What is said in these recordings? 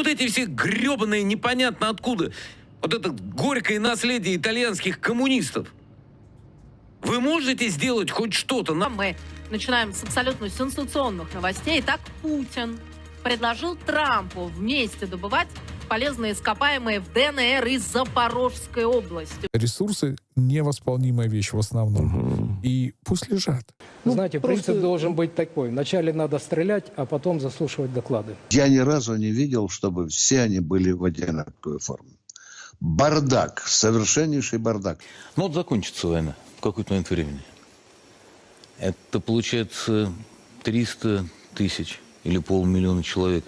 вот эти все гребаные непонятно откуда, вот это горькое наследие итальянских коммунистов. Вы можете сделать хоть что-то? На- Мы начинаем с абсолютно сенсационных новостей. Итак, Путин предложил Трампу вместе добывать полезные ископаемые в ДНР из Запорожской области. Ресурсы — невосполнимая вещь в основном. И пусть лежат. Ну, Знаете, просто- принцип должен быть такой. Вначале надо стрелять, а потом заслушивать доклады. Я ни разу не видел, чтобы все они были в одинаковой форме. Бардак, совершеннейший бардак. Ну вот закончится война в какой-то момент времени. Это получается 300 тысяч или полмиллиона человек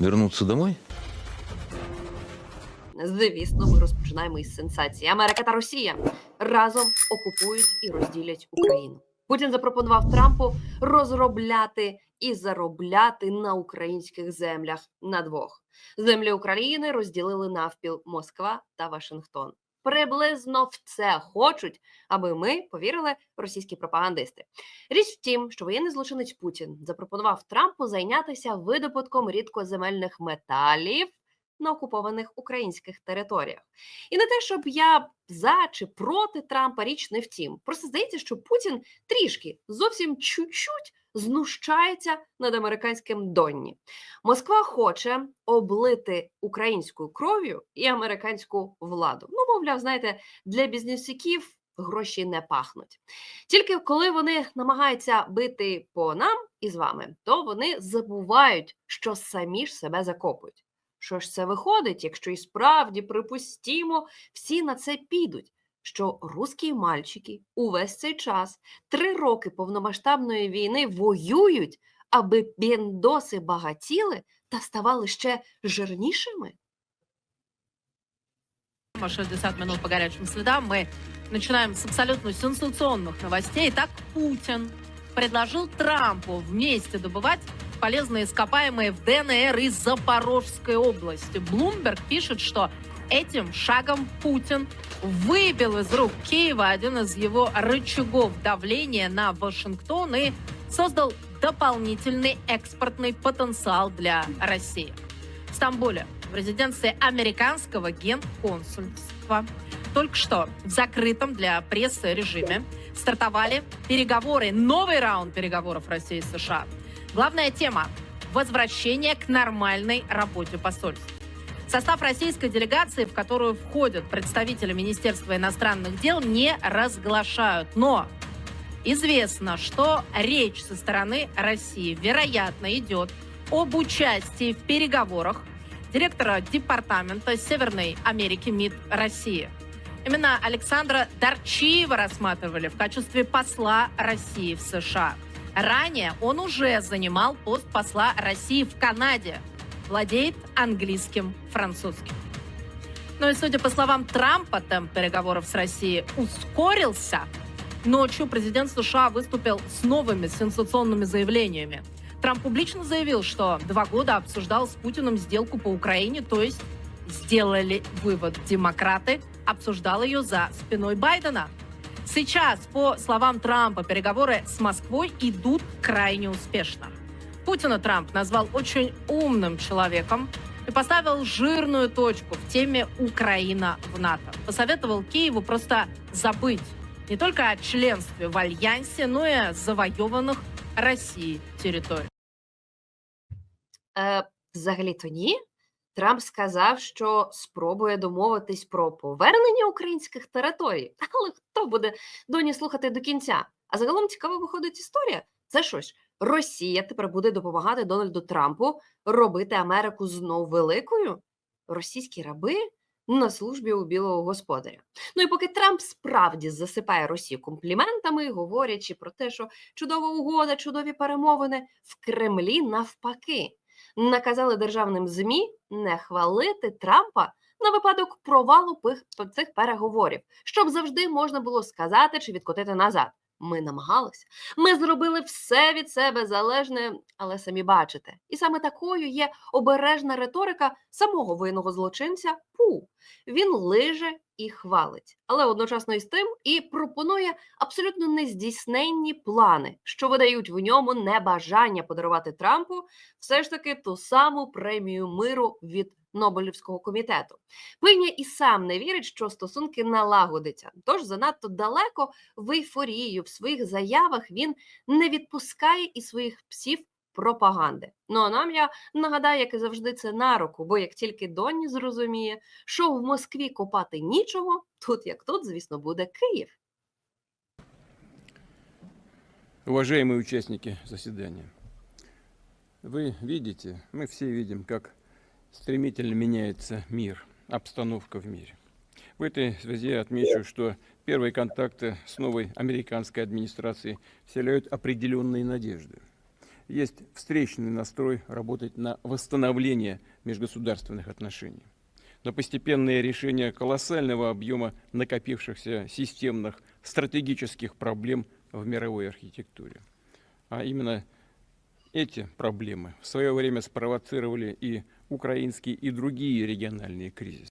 вернуться домой? Звісно, ми розпочинаємо із сенсації. Америка та Росія разом окупують і розділять Україну. Путін запропонував Трампу розробляти і заробляти на українських землях на двох. Землі України розділили навпіл Москва та Вашингтон. Приблизно в це хочуть, аби ми повірили російські пропагандисти. Річ в тім, що воєнний злочинець Путін запропонував Трампу зайнятися видобутком рідкоземельних металів на окупованих українських територіях. І не те, щоб я за чи проти Трампа річ не втім. Просто здається, що Путін трішки зовсім чуть-чуть знущається над американським Донні. Москва хоче облити українською кров'ю і американську владу. Ну, мовляв, знаєте, для бізнесиків гроші не пахнуть. Тільки коли вони намагаються бити по нам і з вами, то вони забувають, що самі ж себе закопують. Що ж це виходить, якщо і справді припустімо, всі на це підуть? Що русські мальчики увесь цей час, три роки повномасштабної війни воюють, аби біндоси багатіли та ставали ще жирнішими? 60 минут по горячим следам. Мы начинаем с абсолютно сенсационных новостей. Итак, Путин предложил Трампу вместе добывать Полезные ископаемые в ДНР из Запорожской области. Блумберг пишет, что этим шагом Путин выбил из рук Киева один из его рычагов давления на Вашингтон и создал дополнительный экспортный потенциал для России. В Стамбуле, в резиденции американского генконсульства, только что в закрытом для прессы режиме стартовали переговоры, новый раунд переговоров России и США. Главная тема – возвращение к нормальной работе посольств. Состав российской делегации, в которую входят представители Министерства иностранных дел, не разглашают. Но известно, что речь со стороны России, вероятно, идет об участии в переговорах директора Департамента Северной Америки МИД России. Именно Александра Дарчиева рассматривали в качестве посла России в США. Ранее он уже занимал пост посла России в Канаде. Владеет английским, французским. Ну и судя по словам Трампа, темп переговоров с Россией ускорился. Ночью президент США выступил с новыми сенсационными заявлениями. Трамп публично заявил, что два года обсуждал с Путиным сделку по Украине, то есть сделали вывод демократы, обсуждал ее за спиной Байдена. Сейчас, по словам Трампа, переговоры с Москвой идут крайне успешно. Путина Трамп назвал очень умным человеком и поставил жирную точку в теме Украина в НАТО. Посоветовал Киеву просто забыть не только о членстве в Альянсе, но и о завоеванных Россией территориях. Е, взагалі-то ні. Трамп сказав, що спробує домовитись про повернення українських територій. Але хто буде доні слухати до кінця? А загалом цікаво виходить історія. Це що ж, Росія тепер буде допомагати Дональду Трампу робити Америку знов великою? Російські раби на службі у білого господаря. Ну і поки Трамп справді засипає Росію компліментами, говорячи про те, що чудова угода, чудові перемовини в Кремлі навпаки наказали державним ЗМІ не хвалити Трампа на випадок провалу цих переговорів, щоб завжди можна було сказати чи відкотити назад. Ми намагалися, ми зробили все від себе залежне, але самі бачите. І саме такою є обережна риторика самого винного злочинця Фу, він лиже і хвалить, але одночасно із тим і пропонує абсолютно нездійсненні плани, що видають в ньому небажання подарувати Трампу все ж таки ту саму премію миру від Нобелівського комітету. Пиня і сам не вірить, що стосунки налагодяться, тож занадто далеко в ейфорію в своїх заявах він не відпускає і своїх псів пропаганди. Ну а нам я нагадаю, як і завжди, це на руку, бо як тільки Донні зрозуміє, що в Москві копати нічого, тут як тут, звісно, буде Київ. Уважаемые участники заседания, вы видите, мы все видим, как стремительно меняется мир, обстановка в мире. В этой связи отмечу, что первые контакты с новой американской администрацией вселяют определенные надежды. Есть встречный настрой работать на восстановление межгосударственных отношений. Но постепенное решение колоссального объема накопившихся системных стратегических проблем в мировой архитектуре. А именно эти проблемы в свое время спровоцировали и украинские, и другие региональные кризисы.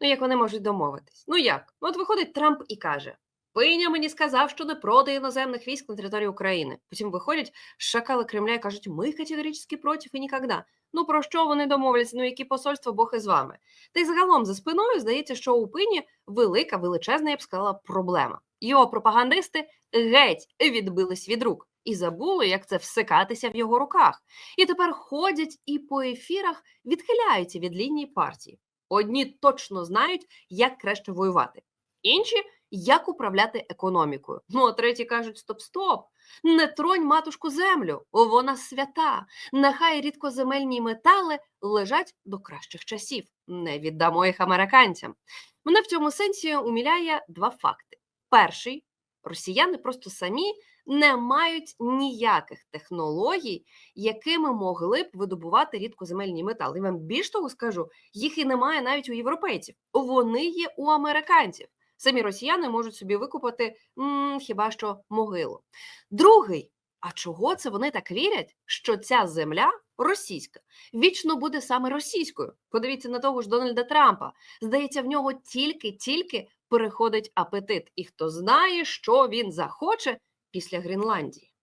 Ну, як вони можуть домовитись? Ну як? Ну, от виходить Трамп і каже: Пиня мені сказав, що не проти іноземних військ на території України. Потім виходять шакали Кремля і кажуть, ми категорично проти і ніколи. Ну про що вони домовляться? Ну які посольства Бог із вами? Та й загалом за спиною здається, що у пині велика, величезна, я б сказала, проблема. Його пропагандисти геть відбились від рук і забули, як це всикатися в його руках. І тепер ходять і по ефірах відхиляються від лінії партії. Одні точно знають, як краще воювати, інші як управляти економікою. Ну а треті кажуть: стоп-стоп, не тронь матушку землю, вона свята. Нехай рідкоземельні метали лежать до кращих часів. Не віддамо їх американцям. Мене в цьому сенсі уміляє два факти: перший росіяни просто самі не мають ніяких технологій, якими могли б видобувати рідкоземельні метали. І вам більш того скажу, їх і немає навіть у європейців. Вони є у американців. Самі росіяни можуть собі викупати м, хіба що могилу. Другий, а чого це вони так вірять, що ця земля російська вічно буде саме російською? Подивіться на того ж Дональда Трампа. Здається, в нього тільки-тільки переходить апетит, і хто знає, що він захоче після Гренландії.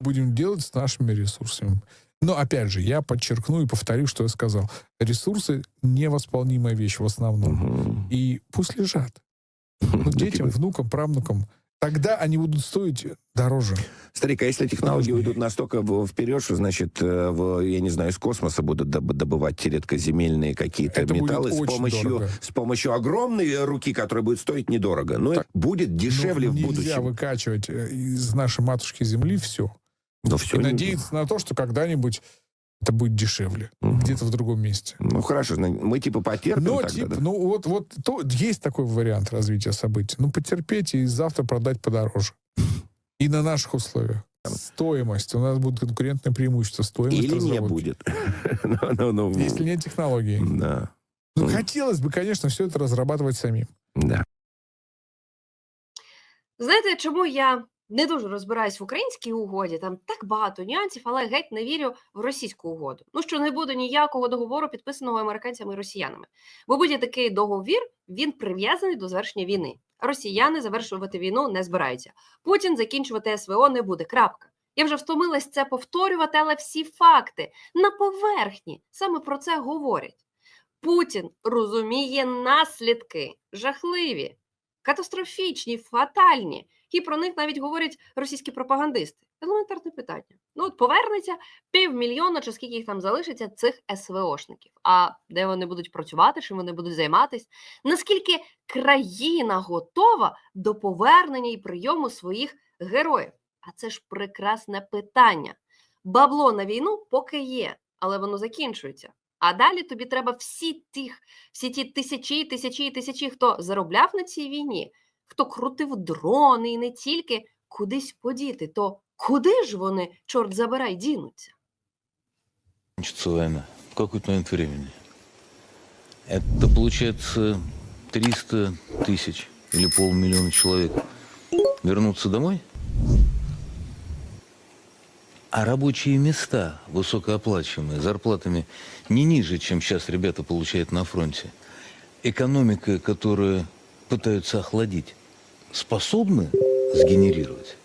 Будем делать с нашими ресурсами. Но опять же, я подчеркну и повторю, что я сказал. Ресурсы — невосполнимая вещь в основном. Мгм. И пусть лежат. Ну, детям, типа- внукам, правнукам. Тогда они будут стоить дороже. Старик, а если технологии Нужны. уйдут настолько вперед, что, значит, э, в, я не знаю, из космоса будут доб- добывать те редкоземельные какие-то Это металлы с помощью, дорого. с помощью огромной руки, которая будет стоить недорого. Но Так, будет дешевле Ну, в нельзя будущем. выкачивать э, из нашей матушки земли все. Но все И надеяться на то, что когда-нибудь это будет дешевле. Где-то в другом месте. Ну хорошо, мы типа потерпим Но, тогда, типа, да? ну вот, вот то, есть такой вариант развития событий. Ну, потерпеть и завтра продать подороже. И на наших условиях. Стоимость. У нас будет конкурентное преимущество. Стоимость Или не разработки. будет. Ну, ну, ну, Если нет технологий. Да, Ну, Ну. хотелось бы, конечно, все это разрабатывать самим. да. Знаєте, чому я не дуже розбираюсь в українській угоді? Там так багато нюансів, але геть не вірю в російську угоду. Ну що не буде ніякого договору, підписаного американцями і росіянами. Бо будь-який договір він прив'язаний до завершення війни. Росіяни завершувати війну не збираються. Путін закінчувати СВО не буде. Крапка. Я вже втомилась це повторювати, але всі факти на поверхні саме про це говорять. Путін розуміє наслідки жахливі, катастрофічні, фатальні. І про них навіть говорять російські пропагандисти. Елементарне питання. Ну, от повернеться півмільйона, чи скільки їх там залишиться, цих СВОшників. А де вони будуть працювати, чим вони будуть займатися? Наскільки країна готова до повернення і прийому своїх героїв? А це ж прекрасне питання. Бабло на війну поки є, але воно закінчується. А далі тобі треба всі тих, всі ті тисячі, тисячі і тисячі, хто заробляв на цій війні, хто крутив дрони і не тільки кудись подіти, то куди ж вони, чорт забирай, дінуться? Кончится война. В какой-то момент времени. Это получается 300 тысяч или полмиллиона человек вернутся домой, а рабочие места высокооплачиваемые, зарплатами не ниже, чем сейчас ребята получают на фронте, экономика, которую пытаются охладить, способны сгенерировать?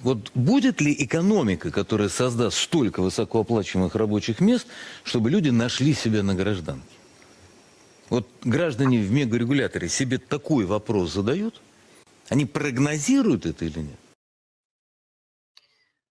Вот будет ли экономика, которая создаст столько высокооплачиваемых рабочих мест, чтобы люди нашли себя на гражданке? Вот граждане в мегарегуляторе себе такой вопрос задают? Они прогнозируют это или нет?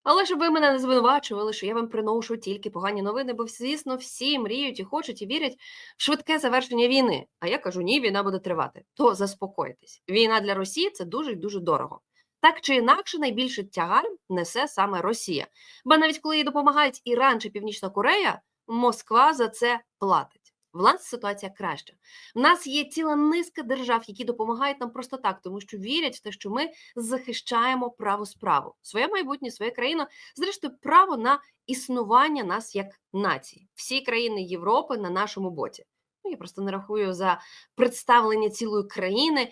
Але щоб ви мене не звинувачували, що я вам приношу тільки погані новини, бо, звісно, всі мріють і хочуть і вірять в швидке завершення війни. А я кажу, ні, війна буде тривати. То заспокойтесь. Війна для Росії це дуже і дуже дорого. Так чи інакше, найбільше тягар несе саме Росія. Бо навіть коли їй допомагають Іран чи Північна Корея, Москва за це платить. В нас ситуація краща. В нас є ціла низка держав, які допомагають нам просто так, тому що вірять в те, що ми захищаємо право справу, своє майбутнє, своє країну, зрештою, право на існування нас як нації. Всі країни Європи на нашому боці. Ну, я просто не рахую за представлення цілої країни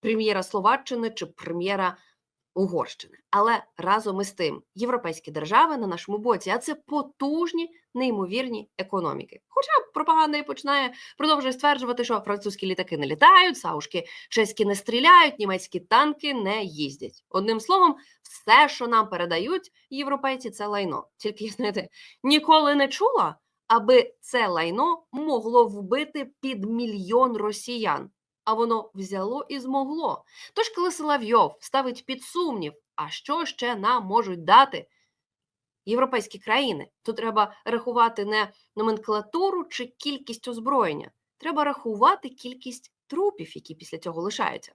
прем'єра Словаччини чи прем'єра Угорщини. Але разом із тим, європейські держави на нашому боці, а це потужні, неймовірні економіки. Хоча пропаганда і починає продовжує стверджувати, що французькі літаки не літають, саушки чеські не стріляють, німецькі танки не їздять. Одним словом, все, що нам передають європейці, це лайно. Тільки знаєте, ніколи не чула, аби це лайно могло вбити під мільйон росіян. А воно взяло і змогло. Тож, коли Соловйов ставить під сумнів, а що ще нам можуть дати європейські країни, то треба рахувати не номенклатуру чи кількість озброєння, треба рахувати кількість трупів, які після цього лишаються.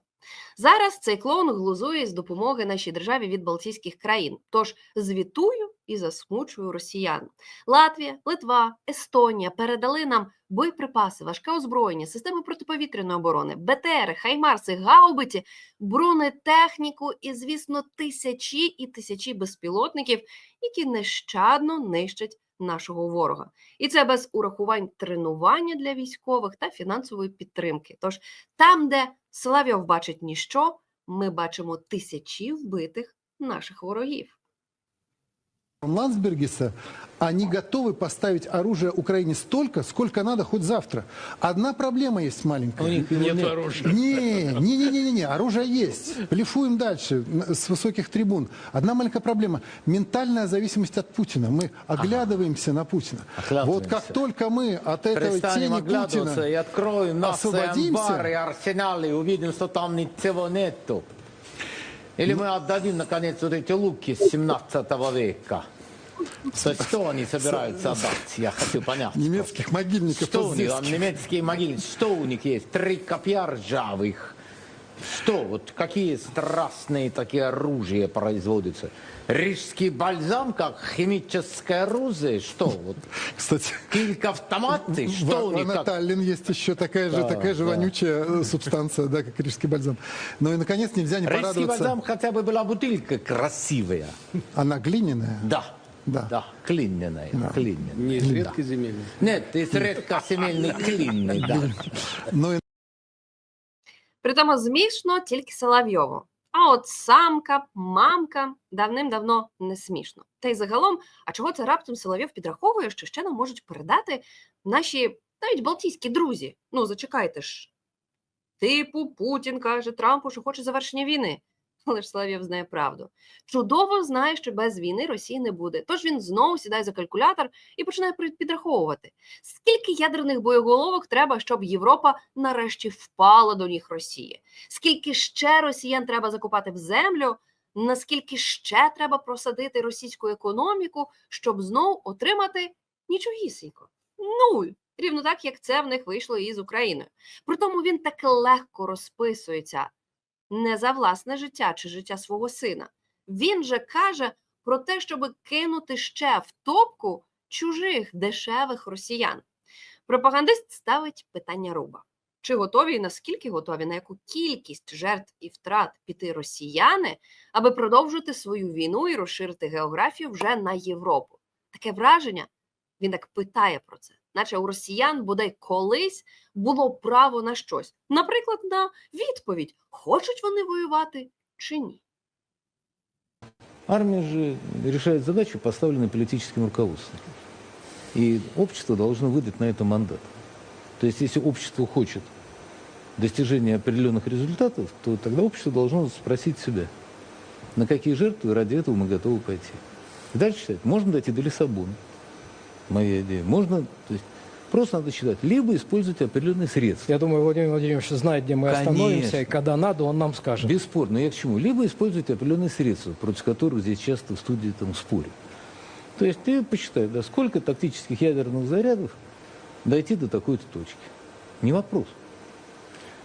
Зараз цей клоун глузує з допомоги нашій державі від Балтійських країн. Тож звітую і засмучую росіян. Латвія, Литва, Естонія передали нам боєприпаси, важке озброєння, системи протиповітряної оборони, БТРи, Хаймарси, гаубиці, бронетехніку і, звісно, тисячі і тисячі безпілотників, які нещадно нищать нашого ворога. І це без урахувань тренування для військових та фінансової підтримки. Тож там, де Слав'яв бачить ніщо, ми бачимо тисячі вбитих наших ворогів. Ландсбергиса, они готовы поставить оружие Украине столько, сколько надо хоть завтра. Одна проблема есть маленькая. Нет оружия. Не, не, не, не, не, не, оружие есть. Плюфуем дальше с высоких трибун. Одна маленькая проблема: ментальная зависимость от Путина. Мы оглядываемся на Путина. Вот как только мы от этого Перестанем тени Путина и откроем наши освободимся- амбары и арсеналы и увидим, что там ничего нету. Или мы отдадим, наконец, вот эти луки с 17 века. То есть что они собираются отдать? Я хочу понять. немецких могильников Что у них? Немецкие могилы. Что у них есть? Три копья ржавых. Что? Вот какие страстные такие оружия производятся? Рижский бальзам, как химическое оружие? Что? Вот Кстати, килька автоматы? в, Что у в них? как- Таллин есть еще такая же, Да, такая же да. вонючая э, субстанция, да, как рижский бальзам. Ну и, наконец, нельзя не Рижский порадоваться. бальзам хотя бы была бутылька красивая. Она глиняная. Да. Да. Да, клиненная, клиненная. Не из Да. редкоземельных. Нет, из редкоземельный клинный, да. Ну Притому змішно тільки Соловйову. А от самка, мамка давним-давно не смішно. Та й загалом, а чого це раптом Соловйов підраховує, що ще нам можуть передати наші навіть балтійські друзі? Ну, зачекайте ж. Типу, Путін каже Трампу, що хоче завершення війни. Ж Соловйов знає правду. Чудово знає, що без війни Росії не буде. Тож він знову сідає за калькулятор і починає підраховувати, скільки ядерних боєголовок треба, щоб Європа нарешті впала до ніг Росії. Скільки ще росіян треба закопати в землю? Наскільки ще треба просадити російську економіку, щоб знов отримати нічогісінько? Нуль. Рівно так, як це в них вийшло і з Україною. Притому він так легко розписується не за власне життя чи життя свого сина. Він же каже про те, щоб кинути ще в топку чужих дешевих росіян. Пропагандист ставить питання руба. Чи готові і наскільки готові, на яку кількість жертв і втрат піти росіяни, аби продовжити свою війну і розширити географію вже на Європу? Таке враження, він так питає про це, наче у росіян бодай колись було право на щось, наприклад, на відповідь, хочуть вони воювати чи ні. Армия же решает задачу, поставленную политическим руководством. И общество должно выдать на это мандат. То есть, если общество хочет достижения определенных результатов, то тогда общество должно спросить себя, на какие жертвы ради этого мы готовы пойти. И дальше считать, можно дойти до Лиссабона, моя идея. Можно, то есть, просто надо считать, либо использовать определенные средства. Я думаю, Владимир Владимирович знает, где мы Конечно. остановимся, и когда надо, он нам скажет. Бесспорно, я к чему? Либо использовать определенные средства, против которых здесь часто в студии там спорят. То есть ты посчитай, да, сколько тактических ядерных зарядов дойти до такой-то точки. Не вопрос.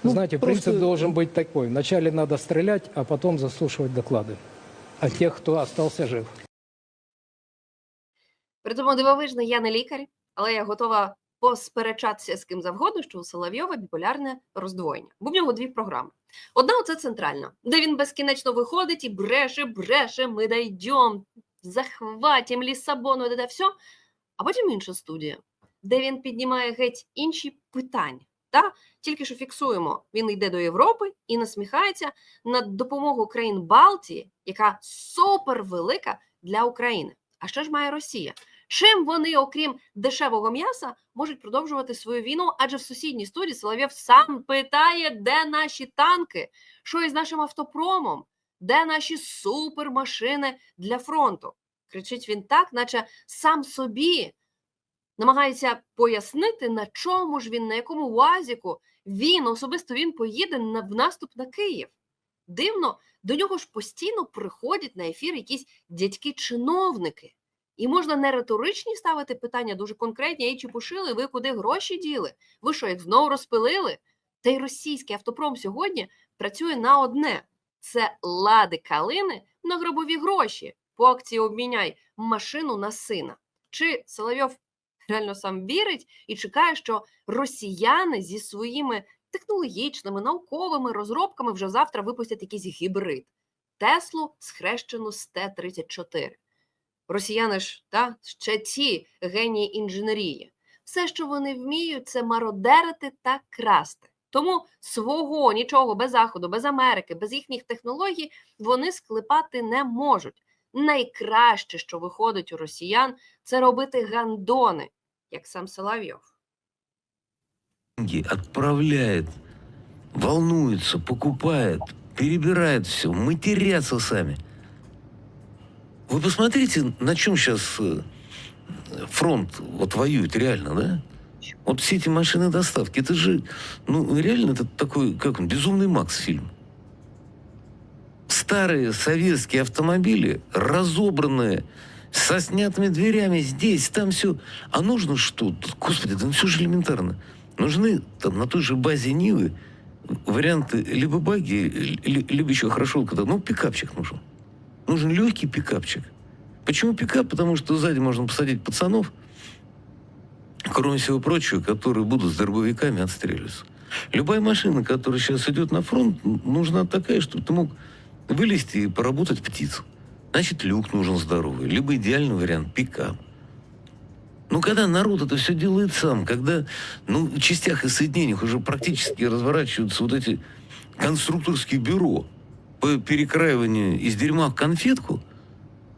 Ну, Знаете, просто- принцип должен быть такой. Вначале надо стрелять, а потом заслушивать доклады о тех, кто остался жив. При тому дивовижно, я не лікар, але я готова посперечатися з ким завгодно, що у Соловйова біполярне роздвоєння. Бо в нього дві програми. Одна оце центральна, де він безкінечно виходить і бреше, бреше, ми дойдем, захватим Лісабону, де все. А потім інша студія, де він піднімає геть інші питання. Та? Тільки що фіксуємо, він йде до Європи і насміхається на допомогу країн Балтії, яка супервелика для України. А що ж має Росія? Чим вони, окрім дешевого м'яса, можуть продовжувати свою війну? Адже в сусідній студії Соловйов сам питає, де наші танки, що із нашим автопромом, де наші супермашини для фронту. Кричить він так, наче сам собі намагається пояснити, на чому ж він, на якому УАЗіку він, особисто він поїде на, в наступ на Київ. Дивно, до нього ж постійно приходять на ефір якісь дядьки-чиновники. І можна не риторичні ставити питання, дуже конкретні, ей, чи пошили, ви куди гроші діли? Ви що, їх знову розпилили? Та й російський автопром сьогодні працює на одне: це лади калини на гробові гроші. По акції обміняй машину на сина. Чи Соловйов реально сам вірить і чекає, що росіяни зі своїми технологічними, науковими розробками вже завтра випустять якийсь гібрид Теслу схрещену з Т-34. Росіяни ж та ще ті генії інженерії. Все, що вони вміють, це мародерити та красти. Тому свого нічого без заходу, без Америки, без їхніх технологій вони склепати не можуть. Найкраще, що виходить у росіян, це робити гандони, як сам Соловйов. деньги отправляет, волнуется, покупает, перебирает все, матерятся сами. Вы посмотрите, на чем сейчас фронт вот воюет реально, да? Вот все эти машины доставки, это же, ну, реально, это такой, как он, безумный Макс фильм. Старые советские автомобили, разобранные, со снятыми дверями, здесь, там все. А нужно что? Господи, да все же элементарно. Нужны там на той же базе Нивы варианты либо баги, ли- либо еще хорошо, когда, ну, пикапчик нужен. Нужен легкий пикапчик. Почему пикап? Потому что сзади можно посадить пацанов, кроме всего прочего, которые будут с дробовиками отстреливаться. Любая машина, которая сейчас идет на фронт, нужна такая, чтобы ты мог вылезти и поработать птицу. Значит, люк нужен здоровый, либо идеальный вариант – пикап. Ну, когда народ это все делает сам, когда ну, в частях и соединениях уже практически разворачиваются вот эти конструкторские бюро по перекраиванию из дерьма в конфетку,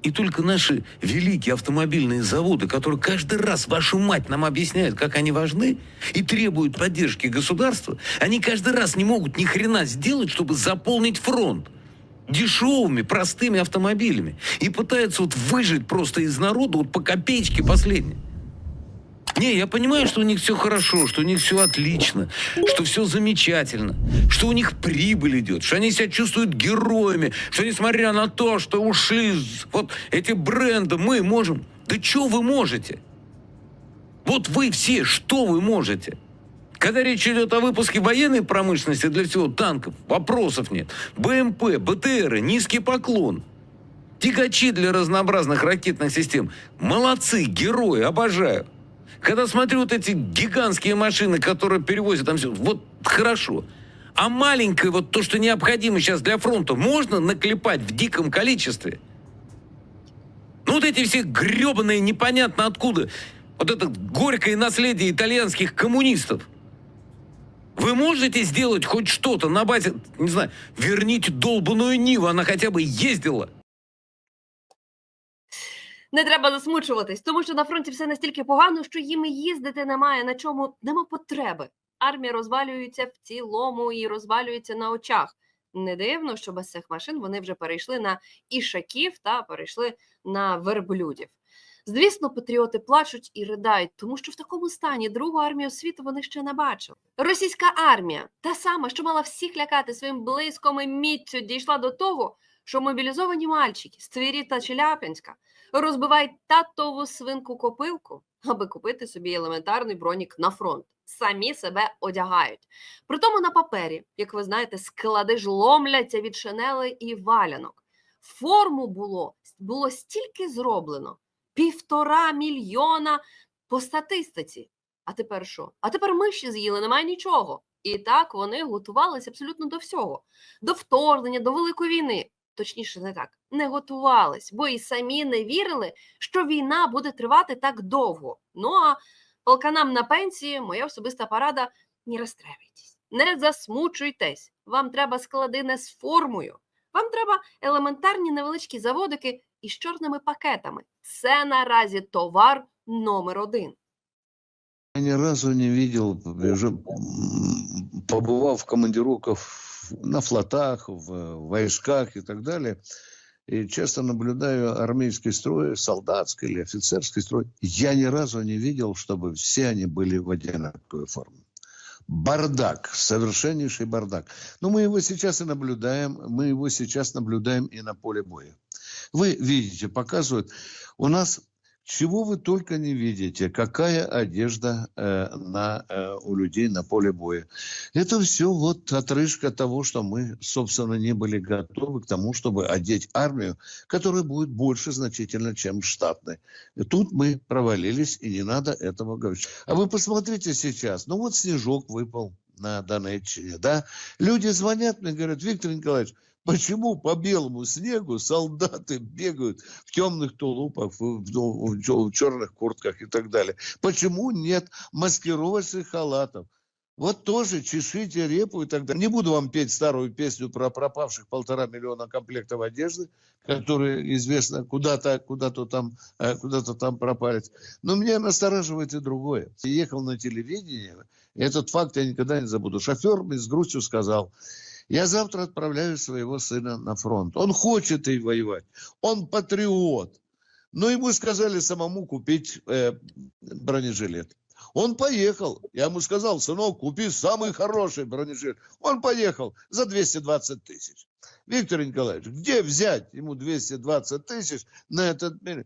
и только наши великие автомобильные заводы, которые каждый раз, вашу мать, нам объясняют, как они важны и требуют поддержки государства, они каждый раз не могут ни хрена сделать, чтобы заполнить фронт дешевыми, простыми автомобилями. И пытаются вот выжить просто из народа вот по копеечке последней. Не, я понимаю, что у них все хорошо, что у них все отлично, что все замечательно, что у них прибыль идет, что они себя чувствуют героями, что несмотря на то, что ушли вот эти бренды, мы можем. Да что вы можете? Вот вы все, что вы можете? Когда речь идет о выпуске военной промышленности для всего танков, вопросов нет. БМП, БТРы, низкий поклон. Тягачи для разнообразных ракетных систем. Молодцы, герои, обожаю. Когда смотрю вот эти гигантские машины, которые перевозят там все, вот хорошо. А маленькое, вот то, что необходимо сейчас для фронта, можно наклепать в диком количестве? Ну вот эти все гребаные, непонятно откуда, вот это горькое наследие итальянских коммунистов. Вы можете сделать хоть что-то на базе, не знаю, верните долбанную Ниву, она хотя бы ездила. Не треба засмучуватись, тому що на фронті все настільки погано, що їм їздити немає на чому, нема потреби. Армія розвалюється в цілому і розвалюється на очах. Не дивно, що без цих машин вони вже перейшли на ішаків та перейшли на верблюдів. Звісно, патріоти плачуть і riдають, тому що в такому стані другу армію світу вони ще не бачили. Російська армія, та сама, що мала всіх лякати своїм блиском і міттю, дійшла до того, що мобілізовані мальчики з Твірі та Челяпінська розбивають татову свинку копилку, аби купити собі елементарний бронік на фронт. Самі себе одягають. Притому на папері, як ви знаєте, склади ж ломляться від шинели і валянок. Форму було, було стільки зроблено півтора мільйона по статистиці. А тепер що? А тепер миші з'їли, немає нічого. І так вони готувалися абсолютно до всього: до вторгнення, до великої війни. Точніше, не так, не готувались, бо і самі не вірили, що війна буде тривати так довго. Ну а полканам на пенсії, моя особиста порада: не розстраюйтесь, не засмучуйтесь. Вам треба склади не з формою. Вам треба елементарні невеличкі заводики із чорними пакетами. Це наразі товар номер один. Я ни разу не м, побывав в командировках на флотах, в войсках и так далее, и часто наблюдаю армейский строй, солдатский или офицерский строй. Я ни разу не видел, чтобы все они были в одинаковой форме. Бардак, совершеннейший бардак. Но мы его сейчас и наблюдаем, мы его сейчас наблюдаем и на поле боя. Вы видите, показывают, у нас чего вы только не видите, какая одежда э, на, э, у людей на поле боя. Это все вот отрыжка того, что мы, собственно, не были готовы к тому, чтобы одеть армию, которая будет больше значительно, чем штатной. И тут мы провалились, и не надо этого говорить. А вы посмотрите сейчас, ну вот снежок выпал на Донеччине, да? Люди звонят мне, говорят, Виктор Николаевич, Почему по белому снегу солдаты бегают в темных тулупах, в, в- чё- в черных куртках и так далее? Почему нет маскировочных халатов? Вот тоже чешите репу и так далее. Не буду вам петь старую песню про пропавших полтора миллиона комплектов одежды, которые известно куда-то куда-то там э, куда-то там пропали. Но меня настораживает и другое. Я ехал на телевидение, и этот факт я никогда не забуду. Шофер мне с грустью сказал, я завтра отправляю своего сына на фронт. Он хочет и воевать. Он патриот. Но ему сказали самому купить э, бронежилет. Он поехал. Я ему сказал, сынок, купи самый хороший бронежилет. Он поехал за 220 тысяч. Виктор Николаевич, где взять ему 220 тысяч на этот... мир?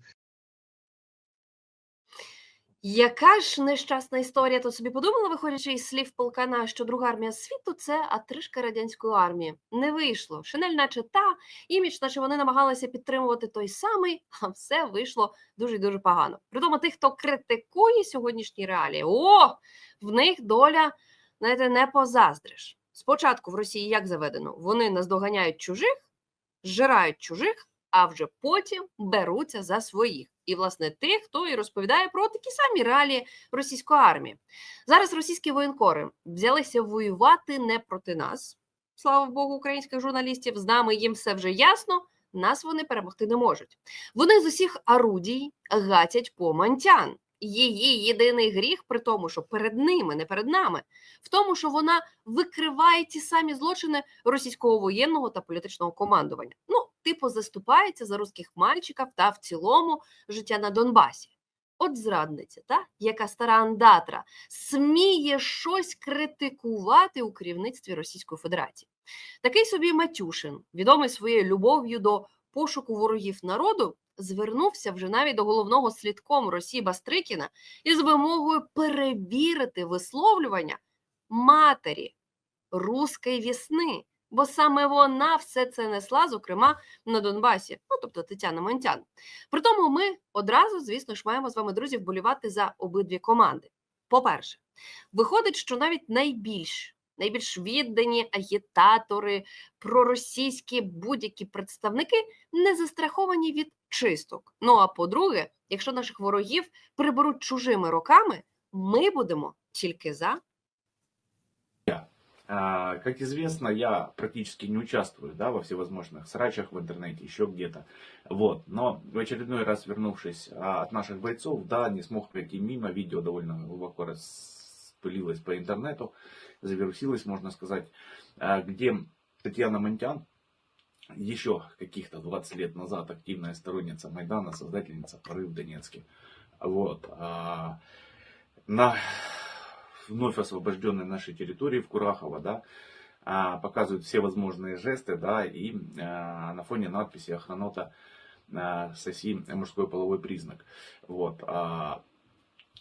Яка ж нещасна історія тут собі подумала, виходячи із слів полкана, що друга армія світу це атришка радянської армії. Не вийшло. Шинель, наче та, імідж, наче вони намагалися підтримувати той самий, а все вийшло дуже дуже погано. Притому тих, хто критикує сьогоднішні реалії, о, в них доля, знаєте, не позаздриш. Спочатку в Росії як заведено, вони наздоганяють чужих, зжирають чужих, а вже потім беруться за своїх. І, власне, тих, хто і розповідає про такі самі реалії російської армії. Зараз російські воєнкори взялися воювати не проти нас. Слава Богу, українських журналістів з нами їм все вже ясно. Нас вони перемогти не можуть. Вони з усіх орудій гатять по мантян. Її єдиний гріх, при тому, що перед ними, не перед нами, в тому, що вона викриває ті самі злочини російського воєнного та політичного командування. Ну, типу, заступається за русських мальчиків та в цілому життя на Донбасі. От зрадниця, та яка стара андатра сміє щось критикувати у керівництві Російської Федерації. Такий собі Матюшин, відомий своєю любов'ю до пошуку ворогів народу, звернувся вже навіть до головного слідком Росії Бастрикіна із вимогою перевірити висловлювання матері руської вісни, бо саме вона все це несла, зокрема на Донбасі, ну тобто Тетяна Монтян. При тому ми одразу, звісно ж, маємо з вами друзі вболівати за обидві команди. По-перше, виходить, що навіть найбільш найбільш віддані агітатори, проросійські будь-які представники не застраховані від чисток. Ну а по-друге, якщо наших ворогів приберуть чужими роками, ми будемо тільки за. Как известно, я практически не участвую да, во всевозможных срачах в интернете, еще где-то. Вот. Но в очередной раз вернувшись от наших бойцов, да, не смог пройти мимо. Видео довольно глубоко распылилось по интернету, завирусилось, можно сказать, а, где Татьяна Монтян, еще каких-то 20 лет назад активная сторонница Майдана, создательница поры в Донецке. Вот. а, На вновь освобожденной нашей территории в Курахово, да, а, показывают все возможные жесты, да, и на фоне надписи охранота соси мужской половой признак. Вот.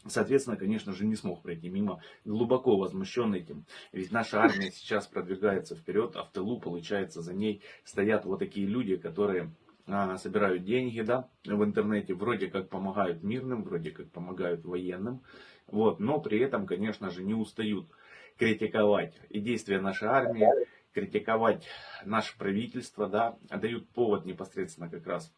А, Соответственно, конечно же, не смог пройти мимо, глубоко возмущен этим. Ведь наша армия сейчас продвигается вперед, а в тылу, получается, за ней стоят вот такие люди, которые а, собирают деньги, да, в интернете, вроде как помогают мирным, вроде как помогают военным, вот, но при этом, конечно же, не устают критиковать и действия нашей армии, критиковать наше правительство, да, а дают повод непосредственно как раз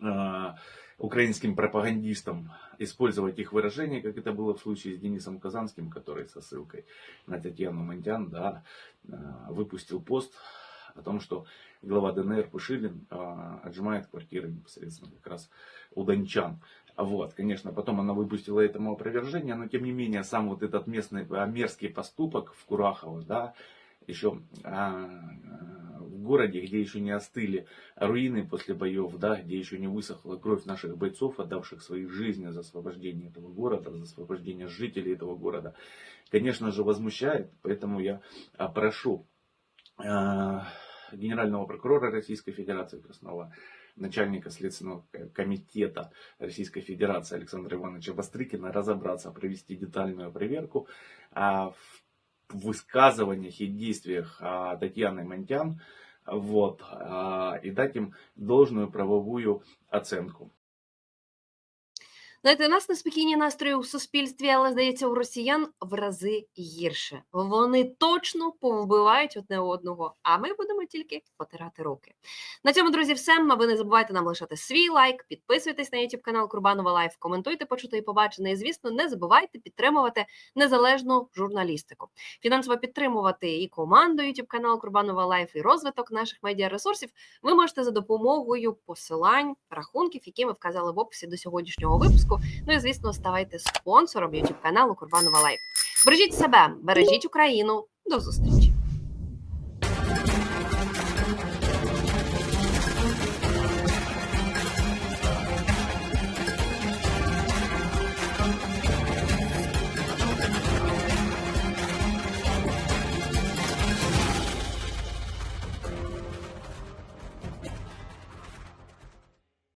э, украинским пропагандистам использовать их выражения, как это было в случае с Денисом Казанским, который со ссылкой на Татьяну Монтян да, э, выпустил пост о том, что глава ДНР Пушилин э, отжимает квартиры непосредственно как раз у дончан. Вот, конечно, потом она выпустила этому опровержение, но тем не менее сам вот этот местный а, мерзкий поступок в Курахово, да, еще а, городе, где еще не остыли руины после боев, да, где еще не высохла кровь наших бойцов, отдавших свои жизни за освобождение этого города, за освобождение жителей этого города, конечно же, возмущает. Поэтому я а, прошу а, генерального прокурора Российской Федерации Краснова, начальника Следственного комитета Российской Федерации Александра Ивановича Бастрыкина разобраться, провести детальную проверку а, в высказываниях и действиях Татьяны Монтян вот, а, і дати їм должную правовую оценку. Знаєте, у нас неспокійні настрої у суспільстві, але здається, у росіян в рази гірше. Вони точно повбивають одне одного, а ми будемо тільки потирати руки. На цьому, друзі, все. Ви не забувайте нам лишати свій лайк, підписуйтесь на YouTube канал Курбанова Лайф, коментуйте, почути і побачене. І звісно, не забувайте підтримувати незалежну журналістику. Фінансово підтримувати і команду YouTube канал Курбанова Лайф, і розвиток наших медіаресурсів ви можете за допомогою посилань, рахунків, які ми вказали в описі до сьогоднішнього випуску. Ну і звісно, ставайте спонсором YouTube каналу Курбанова Лайф. Бережіть себе, бережіть Україну. До зустрічі!